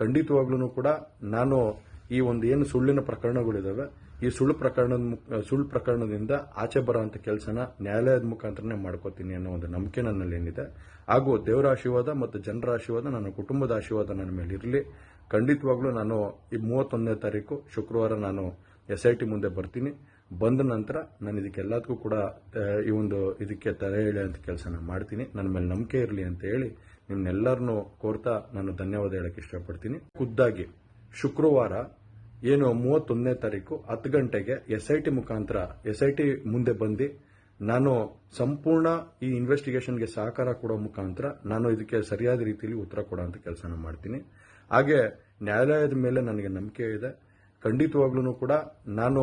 ಖಂಡಿತವಾಗ್ಲೂ ಕೂಡ ನಾನು ಈ ಒಂದು ಏನು ಸುಳ್ಳಿನ ಪ್ರಕರಣಗಳಿದಾವೆ, ಈ ಸುಳ್ಳು ಪ್ರಕರಣದ ಸುಳ್ಳು ಪ್ರಕರಣದಿಂದ ಆಚೆ ಬರೋಂಥ ಕೆಲಸನ ನ್ಯಾಯಾಲಯದ ಮುಖಾಂತರನೇ ಮಾಡ್ಕೋತೀನಿ ಅನ್ನೋ ಒಂದು ನಂಬಿಕೆ ನನ್ನಲ್ಲಿ ಏನಿದೆ. ಹಾಗೂ ದೇವರ ಆಶೀರ್ವಾದ ಮತ್ತು ಜನರ ಆಶೀರ್ವಾದ, ನನ್ನ ಕುಟುಂಬದ ಆಶೀರ್ವಾದ ನನ್ನ ಮೇಲೆ ಇರಲಿ. ಖಂಡಿತವಾಗ್ಲೂ ನಾನು ಈ ಮೂವತ್ತೊಂದನೇ ತಾರೀಕು ಶುಕ್ರವಾರ ನಾನು ಎಸ್ ಮುಂದೆ ಬರ್ತೀನಿ. ಬಂದ ನಂತರ ನಾನು ಇದಕ್ಕೆಲ್ಲದಕ್ಕೂ ಕೂಡ ಈ ಒಂದು ಇದಕ್ಕೆ ತಲೆ ಎಳೆಯುವಂಥ ನಾನು ಮಾಡ್ತೀನಿ. ನನ್ನ ಮೇಲೆ ನಂಬಿಕೆ ಇರಲಿ ಅಂತ ಹೇಳಿ ನಿಮ್ಮನ್ನೆಲ್ಲರನ್ನೂ ಕೋರ್ತಾ ನಾನು ಧನ್ಯವಾದ ಹೇಳಕ್ಕೆ ಇಷ್ಟಪಡ್ತೀನಿ. ಖುದ್ದಾಗಿ ಶುಕ್ರವಾರ ಏನು ಮೂವತ್ತೊಂದನೇ ತಾರೀಕು ಹತ್ತು ಗಂಟೆಗೆ ಎಸ್ ಐ ಟಿ ಮುಖಾಂತರ ಎಸ್ ಐ ಟಿ ಮುಂದೆ ಬಂದು ನಾನು ಸಂಪೂರ್ಣ ಈ ಇನ್ವೆಸ್ಟಿಗೇಷನ್ಗೆ ಸಹಕಾರ ಕೊಡೋ ಮುಖಾಂತರ ನಾನು ಇದಕ್ಕೆ ಸರಿಯಾದ ರೀತಿಯಲ್ಲಿ ಉತ್ತರ ಕೊಡೋಂಥ ಕೆಲಸನ ಮಾಡ್ತೀನಿ. ಹಾಗೆ ನ್ಯಾಯಾಲಯದ ಮೇಲೆ ನನಗೆ ನಂಬಿಕೆ ಇದೆ. ಖಂಡಿತವಾಗ್ಲೂ ಕೂಡ ನಾನು